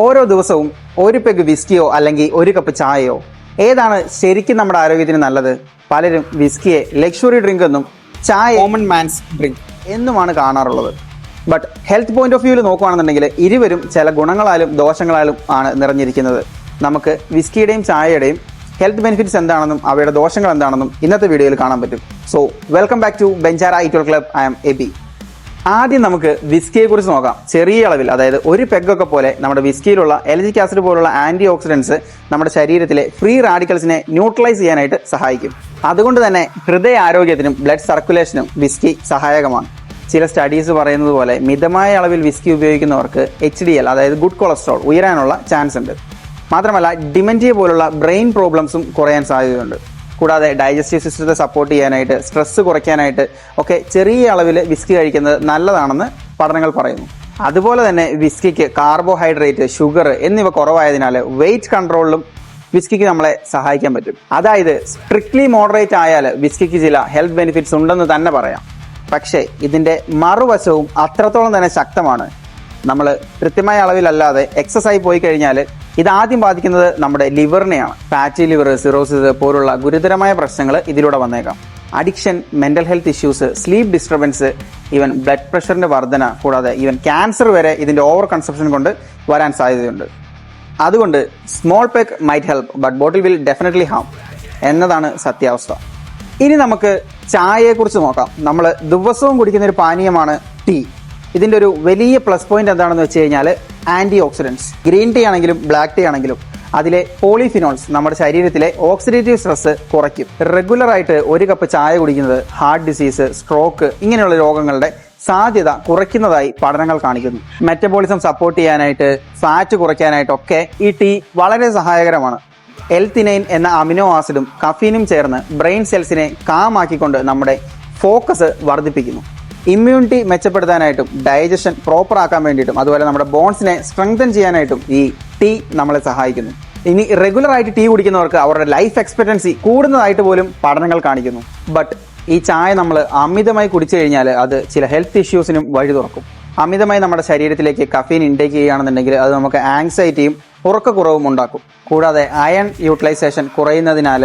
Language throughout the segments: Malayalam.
ഓരോ ദിവസവും ഒരു പെഗ് വിസ്കിയോ അല്ലെങ്കിൽ ഒരു കപ്പ് ചായയോ. ഏതാണ് ശരിക്കും നമ്മുടെ ആരോഗ്യത്തിന് നല്ലത്? പലരും വിസ്കിയെ ലക്ഷറി ഡ്രിങ്ക് എന്നും ചായ കോമൺ മാൻസ് ഡ്രിങ്ക് എന്നുമാണ് കാണാറുള്ളത്. ബട്ട് ഹെൽത്ത് പോയിന്റ് ഓഫ് വ്യൂവിൽ നോക്കുകയാണെന്നുണ്ടെങ്കിൽ ഇരുവരും ചില ഗുണങ്ങളാലും ദോഷങ്ങളാലും ആണ് നിറഞ്ഞിരിക്കുന്നത്. നമുക്ക് വിസ്കിയുടെയും ചായയുടെയും ഹെൽത്ത് ബെനിഫിറ്റ്സ് എന്താണെന്നും അവയുടെ ദോഷങ്ങൾ എന്താണെന്നും ഇന്നത്തെ വീഡിയോയിൽ കാണാൻ പറ്റും. So welcome back to Banjara ഐറ്റോൾ club I M A B ആദ്യം നമുക്ക് വിസ്കിയെ കുറിച്ച് നോക്കാം. ചെറിയ അളവിൽ അതായത് ഒരു പെഗൊക്കെ പോലെ നമ്മുടെ വിസ്കിയിലുള്ള എലജിക് ആസിഡ് പോലുള്ള ആന്റി ഓക്സിഡൻസ് നമ്മുടെ ശരീരത്തിലെ ഫ്രീ റാഡിക്കൽസിനെ ന്യൂട്രലൈസ് ചെയ്യാനായിട്ട് സഹായിക്കും. അതുകൊണ്ട് തന്നെ ഹൃദയ ആരോഗ്യത്തിനും ബ്ലഡ് സർക്കുലേഷനും വിസ്കി സഹായകമാണ്. ചില സ്റ്റഡീസ് പറയുന്നത് പോലെ മിതമായ അളവിൽ വിസ്കി ഉപയോഗിക്കുന്നവർക്ക് എച്ച് ഡി എൽ അതായത് ഗുഡ് കൊളസ്ട്രോൾ ഉയരാനുള്ള ചാൻസ് ഉണ്ട്. മാത്രമല്ല ഡിമെന്റിയ പോലുള്ള ബ്രെയിൻ പ്രോബ്ലംസും കുറയാൻ സാധ്യതയുണ്ട്. കൂടാതെ ഡൈജസ്റ്റീവ് സിസ്റ്റത്തെ സപ്പോർട്ട് ചെയ്യാനായിട്ട് സ്ട്രെസ് കുറയ്ക്കാനായിട്ട് ഒക്കെ ചെറിയ അളവിൽ വിസ്കി കഴിക്കുന്നത് നല്ലതാണെന്ന് പഠനങ്ങൾ പറയുന്നു. അതുപോലെ തന്നെ വിസ്കിക്ക് കാർബോഹൈഡ്രേറ്റ് ഷുഗർ എന്നിവ കുറവായതിനാൽ വെയിറ്റ് കൺട്രോളിലും വിസ്കിക്ക് നമ്മളെ സഹായിക്കാൻ പറ്റും. അതായത് സ്ട്രിക്ട്ലി മോഡറേറ്റ് ആയാൽ വിസ്കിക്ക് ചില ഹെൽത്ത് ബെനിഫിറ്റ്സ് ഉണ്ടെന്ന് തന്നെ പറയാം. പക്ഷേ ഇതിന്റെ മറുവശവും അത്രത്തോളം തന്നെ ശക്തമാണ്. നമ്മൾ കൃത്യമായ അളവിലല്ലാതെ എക്സസൈസ് പോയി കഴിഞ്ഞാൽ ഇത് ആദ്യം ബാധിക്കുന്നത് നമ്മുടെ ലിവറിനെയാണ്. ഫാറ്റി ലിവർ സിറോസിസ് പോലുള്ള ഗുരുതരമായ പ്രശ്നങ്ങൾ ഇതിലൂടെ വന്നേക്കാം. Addiction mental health issues sleep disturbance even blood പ്രഷറിന്റെ വർധന കൂടാതെ ഈവൻ ക്യാൻസർ വരെ ഇതിന്റെ ഓവർ കൺസപ്ഷൻ കൊണ്ട് വരാൻ സാധ്യതയുണ്ട്. അതുകൊണ്ട് small peg might help but bottle will definitely harm എന്നതാണ് സത്യാവസ്ഥ. ഇനി നമുക്ക് ചായയെക്കുറിച്ച് നോക്കാം. നമ്മൾ ദിവസവും കുടിക്കുന്ന ഒരു പാനീയമാണ് ടീ. ഇതിന്റെ ഒരു വലിയ പ്ലസ് പോയിന്റ് എന്താണെന്ന് വെച്ച് കഴിഞ്ഞാൽ ആന്റി ഓക്സിഡൻസ് ഗ്രീൻ ടീ ആണെങ്കിലും ബ്ലാക്ക് ടീ ആണെങ്കിലും. അതിലെ പോളിഫിനോൾസ് നമ്മുടെ ശരീരത്തിലെ ഓക്സിഡേറ്റീവ് സ്ട്രെസ് കുറയ്ക്കും. റെഗുലർ ആയിട്ട് ഒരു കപ്പ് ചായ കുടിക്കുന്നത് ഹാർട്ട് ഡിസീസ് സ്ട്രോക്ക് ഇങ്ങനെയുള്ള രോഗങ്ങളുടെ സാധ്യത കുറയ്ക്കുന്നതായി പഠനങ്ങൾ കാണിക്കുന്നു. മെറ്റബോളിസം സപ്പോർട്ട് ചെയ്യാനായിട്ട് ഫാറ്റ് കുറയ്ക്കാനായിട്ടൊക്കെ ഈ ടീ വളരെ സഹായകരമാണ്. എൽത്തിനൈൻ എന്ന അമിനോ ആസിഡും കഫീനും ചേർന്ന് ബ്രെയിൻ സെൽസിനെ കാമാക്കിക്കൊണ്ട് നമ്മുടെ ഫോക്കസ് വർദ്ധിപ്പിക്കുന്നു. ഇമ്മ്യൂണിറ്റി മെച്ചപ്പെടുത്താനായിട്ടും ഡൈജഷൻ പ്രോപ്പർ ആക്കാൻ വേണ്ടിയിട്ടും അതുപോലെ നമ്മുടെ ബോൺസിനെ സ്ട്രെങ്തൻ ചെയ്യാനായിട്ടും ഈ ടീ നമ്മളെ സഹായിക്കുന്നു. ഇനി റെഗുലർ ആയിട്ട് ടീ കുടിക്കുന്നവർക്ക് അവരുടെ ലൈഫ് എക്സ്പെക്ടൻസി കൂടുന്നതായിട്ട് പോലും പഠനങ്ങൾ കാണിക്കുന്നു. ബട്ട് ഈ ചായ നമ്മൾ അമിതമായി കുടിച്ചു കഴിഞ്ഞാൽ അത് ചില ഹെൽത്ത് ഇഷ്യൂസിനും വഴി തുറക്കും. അമിതമായി നമ്മുടെ ശരീരത്തിലേക്ക് കഫീൻ ഇൻടേക്ക് ചെയ്യുകയാണെന്നുണ്ടെങ്കിൽ അത് നമുക്ക് ആങ്സൈറ്റിയും ഉറക്കക്കുറവും ഉണ്ടാക്കും. കൂടാതെ അയൺ യൂട്ടിലൈസേഷൻ കുറയുന്നതിനാൽ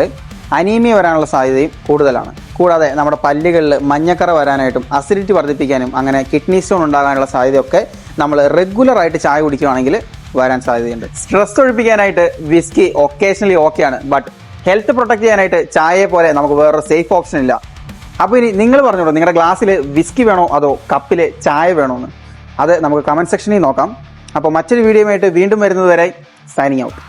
അനീമിയ വരാനുള്ള സാധ്യതയും കൂടുതലാണ്. കൂടാതെ നമ്മുടെ പല്ലുകളിൽ മഞ്ഞക്കറ വരാനായിട്ടും അസിഡിറ്റി വർദ്ധിപ്പിക്കാനും അങ്ങനെ കിഡ്നി സ്റ്റോൺ ഉണ്ടാകാനുള്ള സാധ്യതയൊക്കെ നമ്മൾ റെഗുലറായിട്ട് ചായ കുടിക്കുകയാണെങ്കിൽ വരാൻ സാധ്യതയുണ്ട്. സ്ട്രെസ് ഒഴിപ്പിക്കാനായിട്ട് വിസ്കി ഒക്കേഷണലി ഓക്കെയാണ് ബട്ട് ഹെൽത്ത് പ്രൊട്ടക്ട് ചെയ്യാനായിട്ട് ചായയെ പോലെ നമുക്ക് വേറൊരു സേഫ് ഓപ്ഷൻ ഇല്ല. അപ്പോൾ ഇനി നിങ്ങൾ പറഞ്ഞോളൂ നിങ്ങളുടെ ഗ്ലാസ്സിൽ വിസ്കി വേണോ അതോ കപ്പിൽ ചായ വേണോ എന്ന് അത് നമുക്ക് കമന്റ് സെക്ഷനിൽ നോക്കാം. അപ്പോൾ മറ്റൊരു വീഡിയോയുമായിട്ട് വീണ്ടും വരുന്നതുവരെ സൈനിങ് ഔട്ട്